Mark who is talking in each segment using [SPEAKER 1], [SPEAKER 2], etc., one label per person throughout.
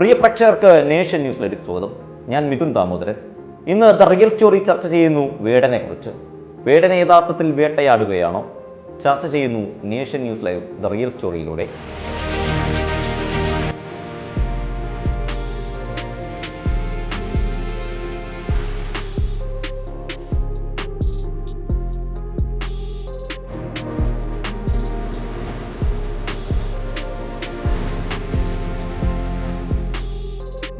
[SPEAKER 1] പ്രിയ പ്രേക്ഷകർക്ക് നേഷൻ ന്യൂസിലേക്ക് സ്വാഗതം ഞാൻ മിഥുൻ ദാമോദരൻ. ഇന്ന് ദ റിയൽ സ്റ്റോറി ചർച്ച ചെയ്യുന്നു വേടനെ കുറിച്ച് വേടനെ യഥാർത്ഥത്തിൽ വേട്ടയാടുകയാണോ? ചർച്ച ചെയ്യുന്നു Nation News Live the real സ്റ്റോറിയിലൂടെ.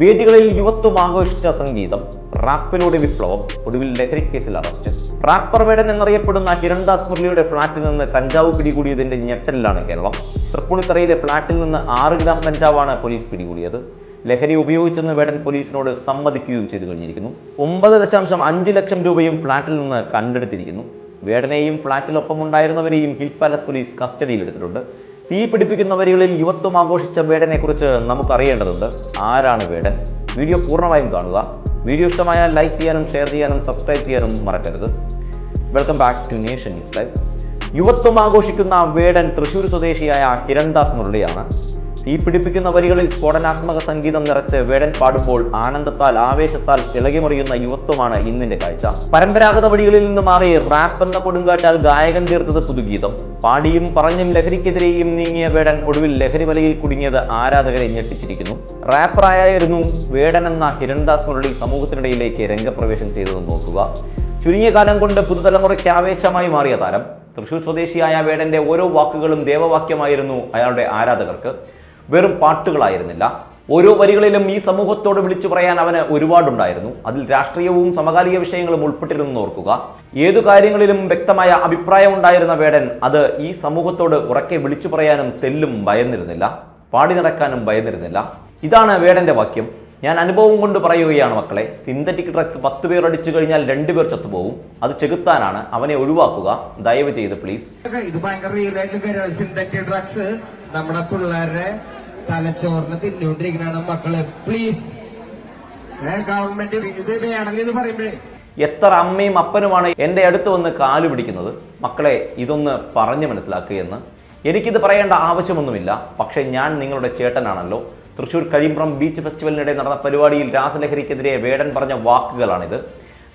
[SPEAKER 1] വേദികളിൽ യുവത്വം ആഘോഷിച്ച സംഗീതം റാപ്പിലൂടെ വിപ്ലവം ഒടുവിൽ ലഹരി കേസിൽ അറസ്റ്റ്. റാപ്പർ വേടൻ എന്നറിയപ്പെടുന്ന കിരൺദാസ് മുരളിയുടെ ഫ്ളാറ്റിൽ നിന്ന് കഞ്ചാവ് പിടികൂടിയതിന്റെ ഞെട്ടലിലാണ് കേരളം. തൃപ്പൂണിത്തറയിലെ ഫ്ളാറ്റിൽ നിന്ന് ആറ് ഗ്രാം കഞ്ചാവാണ് പോലീസ് പിടികൂടിയത്. ലഹരി ഉപയോഗിച്ചെന്ന് വേടൻ പോലീസിനോട് സമ്മതിക്കുകയും ചെയ്തു കഴിഞ്ഞിരിക്കുന്നു. ഒമ്പത് ദശാംശം അഞ്ച് ലക്ഷം രൂപയും ഫ്ളാറ്റിൽ നിന്ന് കണ്ടെടുത്തിരിക്കുന്നു. വേടനെയും ഫ്ളാറ്റിലൊപ്പമുണ്ടായിരുന്നവരെയും ഹിൽ പാലസ് പോലീസ് കസ്റ്റഡിയിലെടുത്തിട്ടുണ്ട്. തീ പിടിപ്പിക്കുന്ന വരികളിൽ യുവത്വം ആഘോഷിച്ച വേടനെ കുറിച്ച് നമുക്ക് അറിയേണ്ടതുണ്ട് ആരാണ് വേടൻ? വീഡിയോ പൂർണമായും കാണുക. വീഡിയോ ഇഷ്ടമായാൽ ലൈക്ക് ചെയ്യാനും ഷെയർ ചെയ്യാനും സബ്സ്ക്രൈബ് ചെയ്യാനും മറക്കരുത്. Welcome back to Nation News Live. യുവത്വം ആഘോഷിക്കുന്ന വേടൻ തൃശൂർ സ്വദേശിയായ കിരൺദാസ് മുരളിയാണ്. തീ പിടിപ്പിക്കുന്ന വരികളിൽ സ്ഫോടനാത്മക സംഗീതം നിറച്ച് വേടൻ പാടുമ്പോൾ ആനന്ദത്താൽ ആവേശത്താൽ ഇളകിമറിയുന്ന യുവത്വമാണ് ഇന്നിന്റെ കാഴ്ച. പരമ്പരാഗത വഴികളിൽ നിന്ന് മാറി റാപ്പ് എന്ന കൊടുങ്കാറ്റാൽ ഗായകൻ തീർത്തത് പുതുഗീതം. പാടിയും പറഞ്ഞും ലഹരിക്കെതിരെയും നീങ്ങിയ വേടൻ ഒടുവിൽ ലഹരി വലയിൽ കുടുങ്ങിയത് ആരാധകരെ ഞെട്ടിച്ചിരിക്കുന്നു. റാപ്പറായായിരുന്നു വേടൻ എന്ന ഹിരൺദാസ് മുരളി സമൂഹത്തിനിടയിലേക്ക് രംഗപ്രവേശം ചെയ്തത് നോക്കുക. ചുരുങ്ങിയ കാലം കൊണ്ട് പുതുതലമുറയ്ക്ക് ആവേശമായി മാറിയ താരം. തൃശൂർ സ്വദേശിയായ വേടന്റെ ഓരോ വാക്കുകളും ദേവവാക്യമായിരുന്നു അയാളുടെ ആരാധകർക്ക്. വെറും പാട്ടുകളായിരുന്നില്ല. ഓരോ വരികളിലും ഈ സമൂഹത്തോട് വിളിച്ചു പറയാൻ അവന് ഒരുപാടുണ്ടായിരുന്നു. അതിൽ രാഷ്ട്രീയവും സമകാലിക വിഷയങ്ങളും ഉൾപ്പെട്ടിരുന്നു ഓർക്കുക. ഏതു കാര്യങ്ങളിലും വ്യക്തമായ അഭിപ്രായം ഉണ്ടായിരുന്ന വേടൻ അത് ഈ സമൂഹത്തോട് ഉറക്കെ വിളിച്ചു പറയാനും തെല്ലും ഭയന്നിരുന്നില്ല. പാടി നടക്കാനും ഭയന്നിരുന്നില്ല. ഇതാണ് വേടന്റെ വാക്യം. ഞാൻ അനുഭവം കൊണ്ട് പറയുകയാണ് മക്കളെ സിന്തറ്റിക് ഡ്രഗ്സ് പത്ത് പേർ അടിച്ചു കഴിഞ്ഞാൽ രണ്ടുപേർ ചത്തുപോകും. അത് ചെകുത്താനാണ്. അവനെ ഒഴിവാക്കുക. ദയവ് ചെയ്ത് പ്ലീസ്.
[SPEAKER 2] ഇത് ഭയങ്കര സിന്തറ്റിക് ഡ്രഗ്സ് നമ്മുടെ പിള്ളേരുടെ തലച്ചോറിനെ തിന്നുകൊണ്ടിരിക്കണാണ് മക്കൾ. പ്ലീസ് ഗവൺമെന്റ് ഇത് വേണമെങ്കിൽ ഇത് പറയുമ്പോഴേ.
[SPEAKER 1] എത്ര അമ്മയും അപ്പനുമാണ് എന്റെ അടുത്ത് വന്ന് കാലു പിടിക്കുന്നത്? മക്കളെ ഇതൊന്ന് പറഞ്ഞു മനസ്സിലാക്കുകയെന്ന്. എനിക്കിത് പറയേണ്ട ആവശ്യമൊന്നുമില്ല. പക്ഷേ ഞാൻ നിങ്ങളുടെ ചേട്ടനാണല്ലോ. തൃശൂർ കഴിമ്പ്രം ബീച്ച് ഫെസ്റ്റിവലിനിടെ നടന്ന പരിപാടിയിൽ രാസലഹരിക്കെതിരെ വേടൻ പറഞ്ഞ വാക്കുകളാണിത്.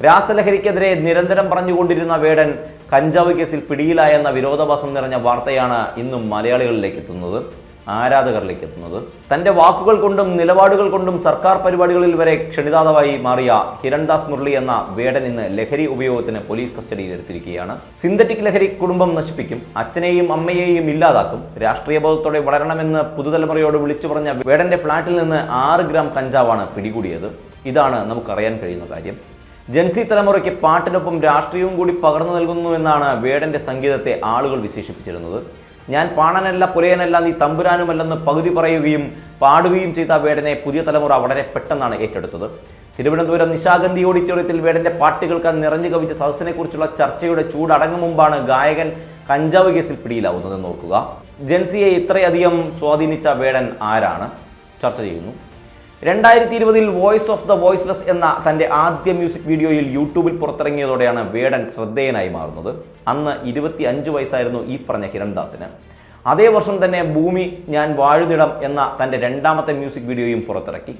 [SPEAKER 1] രാസലഹരിക്കെതിരെ നിരന്തരം പറഞ്ഞുകൊണ്ടിരുന്ന വേടൻ കഞ്ചാവ് കേസിൽ പിടിയിലായെന്ന വിരോധാഭാസം നിറഞ്ഞ വാർത്തയാണ് ഇന്നും മലയാളികളിലേക്ക് എത്തുന്നത്. ആരാധകരിലേക്ക് എത്തുന്നത് തന്റെ വാക്കുകൾ കൊണ്ടും നിലപാടുകൾ കൊണ്ടും സർക്കാർ പരിപാടികളിൽ വരെ ക്ഷണിതാതമായി മാറിയ ഹിരൺദാസ് മുരളി എന്ന വേടൻ ഇന്ന് ലഹരി ഉപയോഗത്തിന് പോലീസ് കസ്റ്റഡിയിൽ എടുത്തിരിക്കുകയാണ്. സിന്തറ്റിക് ലഹരി കുടുംബം നശിപ്പിക്കും അച്ഛനെയും അമ്മയെയും ഇല്ലാതാക്കും. രാഷ്ട്രീയ ബോധത്തോടെ വളരണമെന്ന് പുതുതലമുറയോട് വിളിച്ചു പറഞ്ഞ വേടന്റെ ഫ്ളാറ്റിൽ നിന്ന് ആറ് ഗ്രാം കഞ്ചാവാണ് പിടികൂടിയത്. ഇതാണ് നമുക്കറിയാൻ കഴിയുന്ന കാര്യം. ജൻസി തലമുറയ്ക്ക് പാട്ടിനൊപ്പം രാഷ്ട്രീയവും കൂടി പകർന്നു നൽകുന്നു എന്നാണ് വേടന്റെ സംഗീതത്തെ ആളുകൾ വിശേഷിപ്പിച്ചിരുന്നത്. ഞാൻ പാണനല്ല പുലയനല്ല നീ തമ്പുരാനുമല്ലെന്ന് പകുതി പറയുകയും പാടുകയും ചെയ്ത വേടനെ പുതിയ തലമുറ വളരെ പെട്ടെന്നാണ് ഏറ്റെടുത്തത്. തിരുവനന്തപുരം നിശാഗന്ധി ഓഡിറ്റോറിയത്തിൽ വേടന്റെ പാട്ടുകൾക്ക് നിറഞ്ഞു കവിച്ച സദസ്സിനെക്കുറിച്ചുള്ള ചർച്ചയുടെ ചൂടടങ്ങും മുമ്പാണ് ഗായകൻ കഞ്ചാവ് കേസിൽ പിടിയിലാവുന്നതെന്ന് ഓർക്കുക. ജൻസിയെ ഇത്രയധികം സ്വാധീനിച്ച വേടൻ ആരാണ്? ചർച്ച ചെയ്യുന്നു. രണ്ടായിരത്തി ഇരുപതിൽ വോയിസ് ഓഫ് ദ വോയിസ്ലെസ് എന്ന തന്റെ ആദ്യ മ്യൂസിക് വീഡിയോയിൽ യൂട്യൂബിൽ പുറത്തിറങ്ങിയതോടെയാണ് വേടൻ ശ്രദ്ധേയനായി മാറുന്നത്. അന്ന് ഇരുപത്തി അഞ്ച് വയസ്സായിരുന്നു ഈ പറഞ്ഞ ഹിരൺദാസിന്. അതേ വർഷം തന്നെ ഭൂമി ഞാൻ വാഴുന്നിടം എന്ന തന്റെ രണ്ടാമത്തെ മ്യൂസിക് വീഡിയോയും പുറത്തിറക്കി.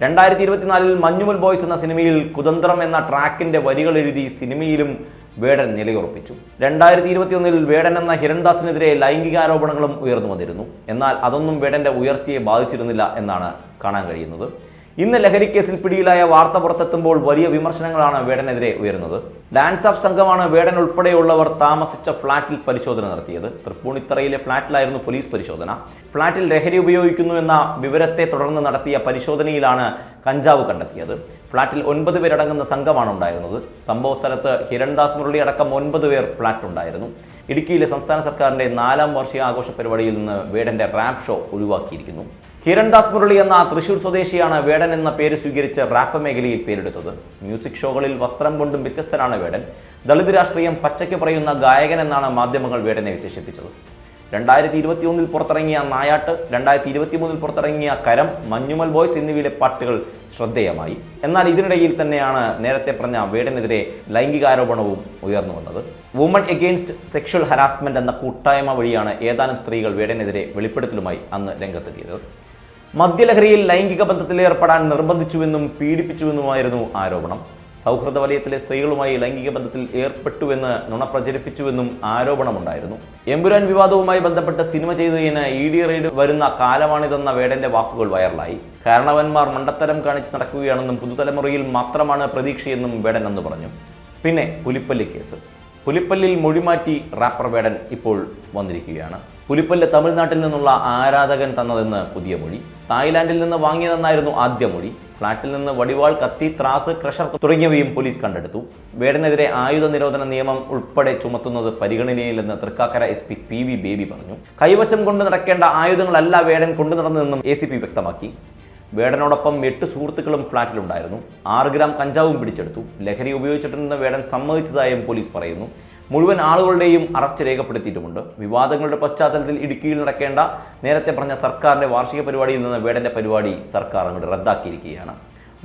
[SPEAKER 1] രണ്ടായിരത്തി ഇരുപത്തിനാലിൽ മഞ്ഞുമൽ ബോയ്സ് എന്ന സിനിമയിൽ കുതന്ത്രം എന്ന ട്രാക്കിന്റെ വരികൾ എഴുതി സിനിമയിലും വേടൻ നിലയുറപ്പിച്ചു. രണ്ടായിരത്തി ഇരുപത്തിയൊന്നിൽ വേടൻ എന്ന ഹിരൺദാസിനെതിരെ ലൈംഗികാരോപണങ്ങളും ഉയർന്നു വന്നിരുന്നു. എന്നാൽ അതൊന്നും വേടന്റെ ഉയർച്ചയെ ബാധിച്ചിരുന്നില്ല എന്നാണ് കാണാൻ കഴിയുന്നത്. ഇന്ന് കേസിൽ പിടിയിലായ വാർത്ത പുറത്തെത്തുമ്പോൾ വലിയ വിമർശനങ്ങളാണ് വേടനെതിരെ ഉയരുന്നത്. ഡാൻസ് ഓഫ് സംഘമാണ് വേടൻ ഉൾപ്പെടെയുള്ളവർ താമസിച്ച ഫ്ളാറ്റിൽ പരിശോധന നടത്തിയത്. തൃപ്പൂണിത്തറയിലെ ഫ്ളാറ്റിലായിരുന്നു പോലീസ് പരിശോധന. ഫ്ളാറ്റിൽ ലഹരി ഉപയോഗിക്കുന്നു എന്ന വിവരത്തെ തുടർന്ന് നടത്തിയ പരിശോധനയിലാണ് കഞ്ചാവ് കണ്ടെത്തിയത്. ഫ്ളാറ്റിൽ ഒൻപത് പേരടങ്ങുന്ന സംഘമാണ് ഉണ്ടായിരുന്നത്. സംഭവ സ്ഥലത്ത് ഹിരൺദാസ് മുരളി അടക്കം ഒൻപത് പേർ ഫ്ളാറ്റിലുണ്ടായിരുന്നു ഇടുക്കിയിലെ സംസ്ഥാന സർക്കാരിന്റെ നാലാം വാർഷിക ആഘോഷ പരിപാടിയിൽ നിന്ന് വേടന്റെ റാപ്പ് ഷോ ഒഴിവാക്കിയിരിക്കുന്നു. ഹിരൺദാസ് മുരളി എന്ന തൃശൂർ സ്വദേശിയാണ് വേടൻ എന്ന പേര് സ്വീകരിച്ച് റാപ്പ് മേഖലയിൽ പേരെടുത്തത്. മ്യൂസിക് ഷോകളിൽ വസ്ത്രം കൊണ്ടും വ്യത്യസ്തനാണ് വേടൻ. ദളിത് രാഷ്ട്രീയം പച്ചയ്ക്ക് പറയുന്ന ഗായകൻ എന്നാണ് മാധ്യമങ്ങൾ വേടനെ വിശേഷിപ്പിച്ചത്. രണ്ടായിരത്തി ഇരുപത്തി ഒന്നിൽ പുറത്തിറങ്ങിയ നായാട്ട് രണ്ടായിരത്തി ഇരുപത്തി മൂന്നിൽ പുറത്തിറങ്ങിയ കരം മഞ്ഞുമൽ ബോയ്സ് എന്നിവയിലെ പാട്ടുകൾ ശ്രദ്ധേയമായി. എന്നാൽ ഇതിനിടയിൽ തന്നെയാണ് നേരത്തെ പറഞ്ഞ വേടനെതിരെ ലൈംഗികാരോപണവും ഉയർന്നു വന്നത്. വുമൺ എഗെയിൻസ്റ്റ് സെക്ഷൽ ഹരാസ്മെന്റ് എന്ന കൂട്ടായ്മ വഴിയാണ് ഏതാനും സ്ത്രീകൾ വേടനെതിരെ വെളിപ്പെടുത്തലുമായി അന്ന് രംഗത്തെത്തിയത്. മദ്യലഹരിയിൽ ലൈംഗിക ബന്ധത്തിൽ ഏർപ്പെടാൻ നിർബന്ധിച്ചുവെന്നും പീഡിപ്പിച്ചുവെന്നുമായിരുന്നു ആരോപണം. സൗഹൃദ വലയത്തിലെ സ്ത്രീകളുമായി ലൈംഗിക ബന്ധത്തിൽ ഏർപ്പെട്ടുവെന്ന് നുണ പ്രചരിപ്പിച്ചുവെന്നും ആരോപണമുണ്ടായിരുന്നു. എമ്പുരാൻ വിവാദവുമായി ബന്ധപ്പെട്ട് സിനിമ ചെയ്തതിന് ഇ ഡി റെയ്ഡ് വരുന്ന കാലമാണിതെന്ന വേടന്റെ വാക്കുകൾ വൈറലായി. കാരണവന്മാർ മണ്ടത്തരം കാണിച്ച് നടക്കുകയാണെന്നും പുതുതലമുറയിൽ മാത്രമാണ് പ്രതീക്ഷയെന്നും വേടൻ എന്ന് പറഞ്ഞു. പിന്നെ പുലിപ്പല്ലി കേസ്. പുലിപ്പല്ലിൽ മൊഴിമാറ്റി റാപ്പർ വേടൻ ഇപ്പോൾ വന്നിരിക്കുകയാണ്. പുലിപ്പല്ല് തമിഴ്നാട്ടിൽ നിന്നുള്ള ആരാധകൻ തന്നതെന്ന് പുതിയ മൊഴി. തായ്ലാന്റിൽ നിന്ന് വാങ്ങിയതെന്നായിരുന്നു ആദ്യ മൊഴി. ഫ്ളാറ്റിൽ നിന്ന് വടിവാൾ കത്തി ത്രാസ് ക്രഷർ തുടങ്ങിയവയും പോലീസ് കണ്ടെടുത്തു. വേടനെതിരെ ആയുധ നിരോധന നിയമം ഉൾപ്പെടെ ചുമത്തുന്നത് പരിഗണനയിലെന്ന് Thrikkakara S P P V Baby പറഞ്ഞു. കൈവശം കൊണ്ട് നടക്കേണ്ട ആയുധങ്ങളല്ല വേടൻ കൊണ്ടു നടന്നതെന്നും എ സി പി വ്യക്തമാക്കി. വേടനോടൊപ്പം എട്ട് സുഹൃത്തുക്കളും ഫ്ളാറ്റിലുണ്ടായിരുന്നു. ആറ് ഗ്രാം കഞ്ചാവും പിടിച്ചെടുത്തു. ലഹരി ഉപയോഗിച്ചിട്ടുണ്ടെന്ന് വേടൻ സമ്മതിച്ചതായും പോലീസ് പറയുന്നു. മുഴുവൻ ആളുകളുടെയും അറസ്റ്റ് രേഖപ്പെടുത്തിയിട്ടുമുണ്ട്. വിവാദങ്ങളുടെ പശ്ചാത്തലത്തിൽ ഇടുക്കിയിൽ നടക്കേണ്ട നേരത്തെ പറഞ്ഞ സർക്കാരിന്റെ വാർഷിക പരിപാടിയിൽ നിന്ന് വേടന്റെ പരിപാടി സർക്കാർ അങ്ങോട്ട് റദ്ദാക്കിയിരിക്കുകയാണ്.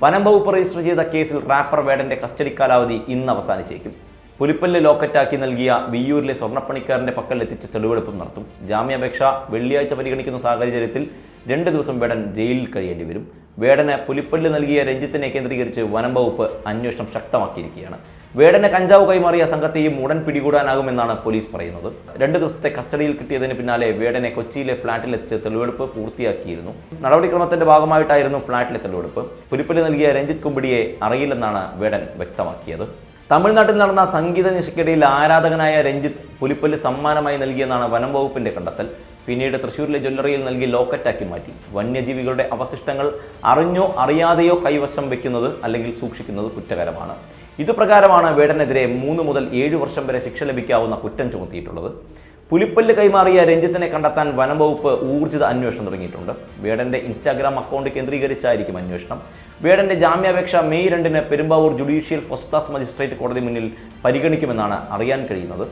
[SPEAKER 1] വനം വകുപ്പ് രജിസ്റ്റർ ചെയ്ത കേസിൽ റാപ്പർ വേടന്റെ കസ്റ്റഡി കാലാവധി ഇന്ന് അവസാനിച്ചേക്കും. പുലിപ്പല്ല് ലോക്കറ്റാക്കി നൽകിയ വിയ്യൂരിലെ സ്വർണപ്പണിക്കാരന്റെ പക്കൽ എത്തിച്ച് തെളിവെടുപ്പും നടത്തും. ജാമ്യാപേക്ഷ വെള്ളിയാഴ്ച പരിഗണിക്കുന്ന സാഹചര്യത്തിൽ രണ്ട് ദിവസം വേടൻ ജയിലിൽ കഴിയേണ്ടി വരും. വേടന് പുലിപ്പല്ല് നൽകിയ രഞ്ജിത്തിനെ കേന്ദ്രീകരിച്ച് വനം വകുപ്പ് അന്വേഷണം ശക്തമാക്കിയിരിക്കുകയാണ്. വേടന് കഞ്ചാവ് കൈമാറിയ സംഘത്തെയും ഉടൻ പിടികൂടാനാകുമെന്നാണ് പോലീസ് പറയുന്നത്. രണ്ട് ദിവസത്തെ കസ്റ്റഡിയിൽ കിട്ടിയതിന് പിന്നാലെ വേടനെ കൊച്ചിയിലെ ഫ്ളാറ്റിലെത്തിച്ച് തെളിവെടുപ്പ് പൂർത്തിയാക്കിയിരുന്നു. നടപടിക്രമത്തിന്റെ ഭാഗമായിട്ടായിരുന്നു ഫ്ളാറ്റിലെ തെളിവെടുപ്പ്. പുലിപ്പലി നൽകിയ രഞ്ജിത്ത് കുമ്പിടിയെ അറിയില്ലെന്നാണ് വേടൻ വ്യക്തമാക്കിയത്. തമിഴ്നാട്ടിൽ നടന്ന സംഗീത നിശയ്ക്കിടയിൽ ആരാധകനായ രഞ്ജിത്ത് പുലിപ്പല്ല് സമ്മാനമായി നൽകിയെന്നാണ് വനം വകുപ്പിന്റെ കണ്ടെത്തൽ. പിന്നീട് തൃശ്ശൂരിലെ ജ്വല്ലറിയിൽ നൽകി ലോക്കറ്റാക്കി മാറ്റി. വന്യജീവികളുടെ അവശിഷ്ടങ്ങൾ അറിഞ്ഞോ അറിയാതെയോ കൈവശം വെക്കുന്നത് അല്ലെങ്കിൽ സൂക്ഷിക്കുന്നത് കുറ്റകരമാണ്. ഇതുപ്രകാരമാണ് വേടനെതിരെ മൂന്ന് മുതൽ ഏഴ് വർഷം വരെ ശിക്ഷ ലഭിക്കാവുന്ന കുറ്റം ചുമത്തിയിട്ടുള്ളത്. പുലിപ്പല്ല് കൈമാറിയ രഞ്ജിത്തിനെ കണ്ടെത്താൻ വനംവകുപ്പ് ഊർജിത അന്വേഷണം തുടങ്ങിയിട്ടുണ്ട്. വേടന്റെ ഇൻസ്റ്റാഗ്രാം അക്കൗണ്ട് കേന്ദ്രീകരിച്ചായിരിക്കും അന്വേഷണം. വേടന്റെ ജാമ്യാപേക്ഷ മെയ് രണ്ടിന് Perumbavoor judicial first class magistrate കോടതി മുന്നിൽ പരിഗണിക്കുമെന്നാണ് അറിയാൻ കഴിയുന്നത്.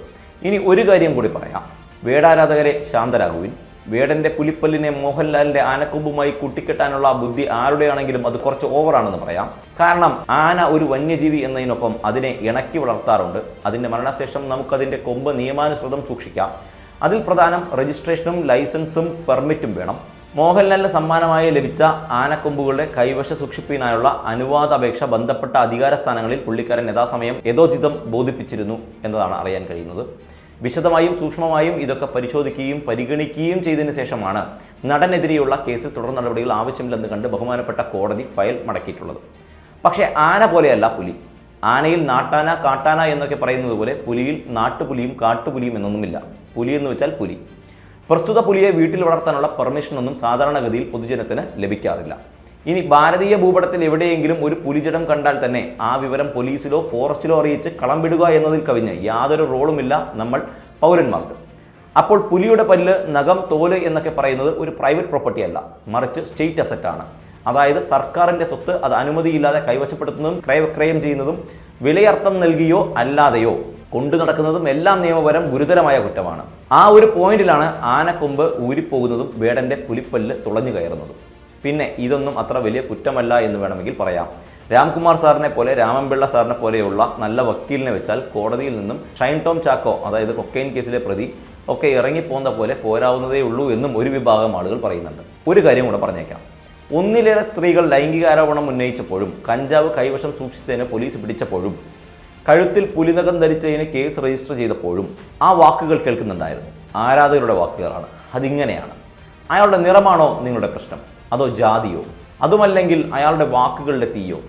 [SPEAKER 1] ഇനി ഒരു കാര്യം കൂടി പറയാം. വേടാരാധകരെ ശാന്തരാകുവിൻ. വേടന്റെ പുലിപ്പല്ലിനെ മോഹൻലാലിന്റെ ആനക്കൊമ്പുമായി കൂട്ടിക്കെട്ടാനുള്ള ബുദ്ധി ആരുടെയാണെങ്കിലും അത് കുറച്ച് ഓവറാണെന്ന് പറയാം. കാരണം ആന ഒരു വന്യജീവി എന്നതിനൊപ്പം അതിനെ ഇണക്കി വളർത്താറുണ്ട്. അതിന്റെ മരണശേഷം നമുക്കതിന്റെ കൊമ്പ് നിയമാനുസൃതം സൂക്ഷിക്കാം. അതിൽ പ്രധാനം രജിസ്ട്രേഷനും ലൈസൻസും പെർമിറ്റും വേണം. മോഹൻലാലിന് സമ്മാനമായി ലഭിച്ച ആനക്കൊമ്പുകളുടെ കൈവശ സൂക്ഷിപ്പിനായുള്ള അനുവാദാപേക്ഷ ബന്ധപ്പെട്ട അധികാര സ്ഥാനങ്ങളിൽ പുള്ളിക്കാരൻ യഥാസമയം യഥോചിതം ബോധിപ്പിച്ചിരുന്നു എന്നതാണ് അറിയാൻ കഴിയുന്നത്. വിശദമായും സൂക്ഷ്മമായും ഇതൊക്കെ പരിശോധിക്കുകയും പരിഗണിക്കുകയും ചെയ്തതിനു ശേഷമാണ് നടനെതിരെയുള്ള കേസിൽ തുടർ നടപടികൾ ആവശ്യമില്ലെന്ന് കണ്ട് ബഹുമാനപ്പെട്ട കോടതി ഫയൽ മടക്കിയിട്ടുള്ളത്. പക്ഷേ ആന പോലെയല്ല പുലി. ആനയിൽ നാട്ടാന കാട്ടാന എന്നൊക്കെ പറയുന്നത് പോലെ പുലിയിൽ നാട്ടുപുലിയും കാട്ടുപുലിയും എന്നൊന്നുമില്ല. പുലി എന്ന് വെച്ചാൽ പുലി. പ്രസ്തുത പുലിയെ വീട്ടിൽ വളർത്താനുള്ള പെർമിഷനൊന്നും സാധാരണഗതിയിൽ പൊതുജനത്തിന് ലഭിക്കാറില്ല. ഇനി ഭാരതീയ ഭൂപടത്തിൽ എവിടെയെങ്കിലും ഒരു പുലിജടം കണ്ടാൽ തന്നെ ആ വിവരം പോലീസിലോ ഫോറസ്റ്റിലോ അറിയിച്ച് കളം വിടുക എന്നതിൽ കവിഞ്ഞ് യാതൊരു റോളുമില്ല നമ്മൾ പൗരന്മാർക്ക്. അപ്പോൾ പുലിയുടെ പല്ല് നഖം തോൽ എന്നൊക്കെ പറയുന്നത് ഒരു പ്രൈവറ്റ് പ്രോപ്പർട്ടി അല്ല മറിച്ച് സ്റ്റേറ്റ് അസറ്റ് ആണ്. അതായത് സർക്കാരിന്റെ സ്വത്ത് അത് അനുമതിയില്ലാതെ കൈവശപ്പെടുത്തുന്നതും ക്രയവിക്രയം ചെയ്യുന്നതും വിലയർത്ഥം നൽകിയോ അല്ലാതെയോ കൊണ്ടു നടക്കുന്നതും എല്ലാം നിയമപരം ഗുരുതരമായ കുറ്റമാണ്. ആ ഒരു പോയിന്റിലാണ് ആനക്കൊമ്പ് ഊരിപ്പോകുന്നതും വേടന്റെ പുലിപ്പല്ല് തുളഞ്ഞു കയറുന്നതും. പിന്നെ ഇതൊന്നും അത്ര വലിയ കുറ്റമല്ല എന്ന് വേണമെങ്കിൽ പറയാം. രാംകുമാർ സാറിനെ പോലെ രാമൻപിള്ള സാറിനെ പോലെയുള്ള നല്ല വക്കീലിനെ വെച്ചാൽ കോടതിയിൽ നിന്നും ഷൈൻ ടോം ചാക്കോ അതായത് കൊക്കൈൻ കേസിലെ പ്രതി ഒക്കെ ഇറങ്ങിപ്പോകുന്ന പോലെ പോരാവുന്നതേ ഉള്ളൂ എന്നും ഒരു വിഭാഗം ആളുകൾ പറയുന്നുണ്ട്. ഒരു കാര്യം കൂടെ പറഞ്ഞേക്കാം. ഒന്നിലേറെ സ്ത്രീകൾ ലൈംഗിക ആരോപണം ഉന്നയിച്ചപ്പോഴും കഞ്ചാവ് കൈവശം സൂക്ഷിച്ചതിന് പോലീസ് പിടിച്ചപ്പോഴും കഴുത്തിൽ പുലിനകം ധരിച്ചതിന് കേസ് രജിസ്റ്റർ ചെയ്തപ്പോഴും ആ വാക്കുകൾ കേൾക്കുന്നുണ്ടായിരുന്നു. ആരാധകരുടെ വാക്കുകളാണ്. അതിങ്ങനെയാണ്. അയാളുടെ നിറമാണോ നിങ്ങളുടെ പ്രശ്നം? അതോ ജാതിയോ? അതുമല്ലെങ്കിൽ അയാളുടെ വാക്കുകളുടെ തീയോ?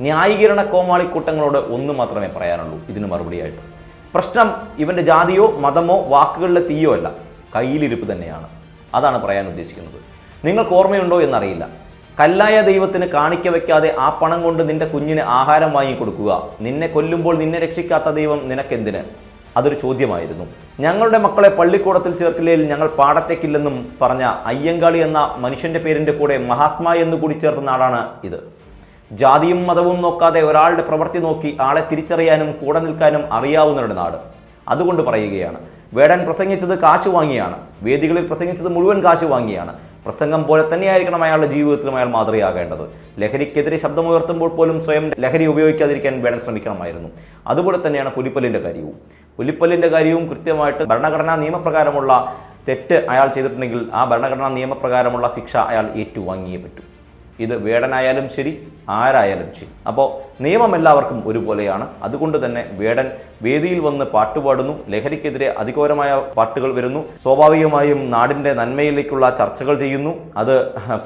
[SPEAKER 1] ന്യായീകരണ കോമാളിക്കൂട്ടങ്ങളോട് ഒന്ന് മാത്രമേ പറയാനുള്ളൂ ഇതിന് മറുപടിയായിട്ട്. പ്രശ്നം ഇവന്റെ ജാതിയോ മതമോ വാക്കുകളിലെ തീയോ അല്ല കയ്യിലിരിപ്പ് തന്നെയാണ്. അതാണ് പറയാൻ ഉദ്ദേശിക്കുന്നത്. നിങ്ങൾക്ക് ഓർമ്മയുണ്ടോ എന്നറിയില്ല. കല്ലായ ദൈവത്തിന് കാണിക്ക വെക്കാതെ ആ പണം കൊണ്ട് നിന്റെ കുഞ്ഞിന് ആഹാരം വാങ്ങി കൊടുക്കുക നിന്നെ കൊല്ലുമ്പോൾ നിന്നെ രക്ഷിക്കാത്ത ദൈവം നിനക്കെന്തിന്? അതൊരു ചോദ്യമായിരുന്നു. ഞങ്ങളുടെ മക്കളെ പള്ളിക്കൂടത്തിൽ ചേർക്കില്ലെങ്കിൽ ഞങ്ങൾ പാടത്തേക്കില്ലെന്നും പറഞ്ഞ അയ്യങ്കാളി എന്ന മനുഷ്യന്റെ പേരിന്റെ കൂടെ മഹാത്മാ എന്ന് കൂടി ചേർത്ത നാടാണ് ഇത്. ജാതിയും മതവും നോക്കാതെ ഒരാളുടെ പ്രവൃത്തി നോക്കി ആളെ തിരിച്ചറിയാനും കൂടെ നിൽക്കാനും അറിയാവുന്നവരുടെ നാട്. അതുകൊണ്ട് പറയുകയാണ്. വേടൻ പ്രസംഗിച്ചത് കാശ് വാങ്ങിയാണ്. വേദികളിൽ പ്രസംഗിച്ചത് മുഴുവൻ കാശ് വാങ്ങിയാണ്. പ്രസംഗം പോലെ തന്നെയായിരിക്കണം അയാളുടെ ജീവിതത്തിലും അയാൾ മാതൃകയാകേണ്ടത്. ലഹരിക്കെതിരെ ശബ്ദമുയർത്തുമ്പോൾ പോലും സ്വയം ലഹരി ഉപയോഗിക്കാതിരിക്കാൻ വേടൻ ശ്രമിക്കണമായിരുന്നു. അതുപോലെ തന്നെയാണ് പുലിപ്പല്ലിന്റെ കാര്യവും. പുലിപ്പല്ലിന്റെ കാര്യവും കൃത്യമായിട്ട് ഭരണഘടനാ നിയമപ്രകാരമുള്ള തെറ്റ് അയാൾ ചെയ്തിട്ടുണ്ടെങ്കിൽ ആ ഭരണഘടനാ നിയമപ്രകാരമുള്ള ശിക്ഷ അയാൾ ഏറ്റുവാങ്ങിയേ പറ്റൂ. ഇത് വേടനായാലും ശരി ആരായാലും ചെയ്യും അപ്പോൾ നിയമം എല്ലാവർക്കും ഒരുപോലെയാണ്. അതുകൊണ്ട് തന്നെ വേടൻ വേദിയിൽ വന്ന് പാട്ടുപാടുന്നു. ലഹരിക്കെതിരെ അധികോരമായ പാട്ടുകൾ വരുന്നു. സ്വാഭാവികമായും നാടിന്റെ നന്മയിലേക്കുള്ള ചർച്ചകൾ ചെയ്യുന്നു. അത്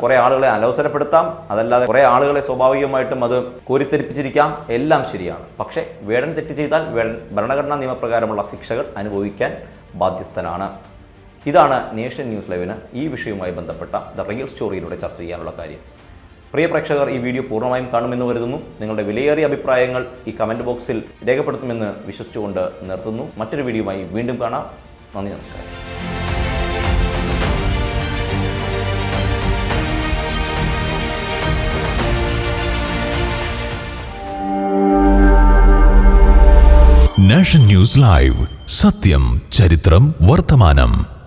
[SPEAKER 1] കുറേ ആളുകളെ അലോസരപ്പെടുത്താം. അതല്ലാതെ കുറേ ആളുകളെ സ്വാഭാവികമായിട്ടും അത് കോരിത്തെരിപ്പിച്ചിരിക്കാം എല്ലാം ശരിയാണ്. പക്ഷേ വേടൻ തെറ്റ് ചെയ്താൽ വേടൻ ഭരണഘടനാ നിയമപ്രകാരമുള്ള ശിക്ഷകൾ അനുഭവിക്കാൻ ബാധ്യസ്ഥനാണ്. ഇതാണ് നേഷൻ ന്യൂസ് ലൈവിന് ഈ വിഷയവുമായി ബന്ധപ്പെട്ട ദ റിയൽ സ്റ്റോറിയിലൂടെ ചർച്ച ചെയ്യാനുള്ള കാര്യം. പ്രിയ പ്രേക്ഷകർ ഈ വീഡിയോ പൂർണമായും കാണുമെന്ന് കരുതുന്നു. നിങ്ങളുടെ വിലയേറിയ അഭിപ്രായങ്ങൾ ഈ കമന്റ് ബോക്സിൽ രേഖപ്പെടുത്തുമെന്ന് വിശ്വസിച്ചുകൊണ്ട് നിർത്തുന്നു. മറ്റൊരു വീഡിയോയുമായി വീണ്ടും കാണാം. നന്ദി നമസ്കാരം.
[SPEAKER 3] Nation News Live. സത്യം ചരിത്രം വർത്തമാനം.